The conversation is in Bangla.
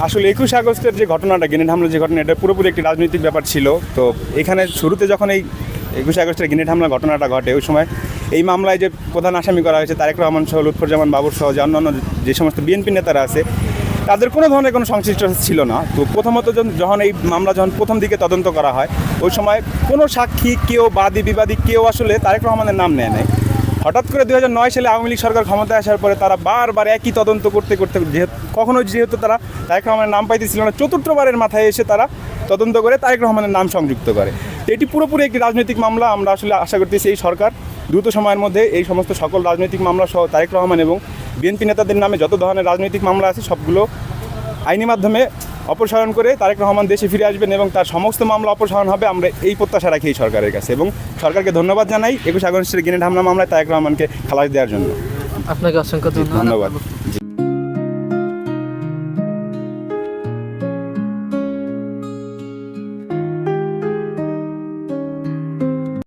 আসলে একুশ আগস্টের যে ঘটনাটা, গ্রেনেড হামলা যে ঘটনা, এটা পুরোপুরি একটি রাজনৈতিক ব্যাপার ছিল। তো এখানে শুরুতে যখন এই একুশ আগস্টের গ্রেনেড হামলা ঘটনাটা ঘটে, ওই সময় এই মামলায় যে প্রধান আসামি করা হয়েছে, তারেক রহমান সহ লুৎফরজামান বাবুর সহ যে অন্যান্য যে সমস্ত বিএনপি নেতারা আছে, তাদের কোনো ধরনের কোনো সংশ্লিষ্ট ছিল না। তো প্রথমত যখন- এই মামলা যখন প্রথম দিকে তদন্ত করা হয়, ওই সময় কোনো সাক্ষী, কেউ বাদী, বিবাদী, কেউ আসলে তারেক রহমানের নাম নেয় নাই। হঠাৎ করে দু হাজার নয় সালে আওয়ামী লীগ সরকার ক্ষমতায় আসার পরে তারা বারবার একই তদন্ত করতে করতে যেহেতু কখনো যেহেতু তারা তারেক রহমানের নাম পাইতেছিল না, চতুর্থবারের মাথায় এসে তারা তদন্ত করে তারেক রহমানের নাম সংযুক্ত করে। এটি পুরোপুরি একটি রাজনৈতিক মামলা, আমরা আসলে আশা করতেছি এই সরকার দ্রুত সময়ের মধ্যে এই সমস্ত সকল রাজনৈতিক মামলা সহ তারেক রহমান এবং বিএনপি নেতাদের নামে যত ধরনের রাজনৈতিক মামলা আছে সবগুলো আইনি মাধ্যমে অপসারণ করে তারেক রহমান দেশে ফিরে আসবেন এবং তার সমস্ত মামলা অপসারণ হবে আমরা এই প্রত্যাশা রাখি এই সরকারের কাছে। এবং সরকারকে ধন্যবাদ জানাই। একুশ আগস্টের গ্রেনেড হামলা মামলায় তারেক রহমানকে খালাস দেওয়ার জন্য। আপনাকে অসংখ্য ধন্যবাদ। ধন্যবাদ।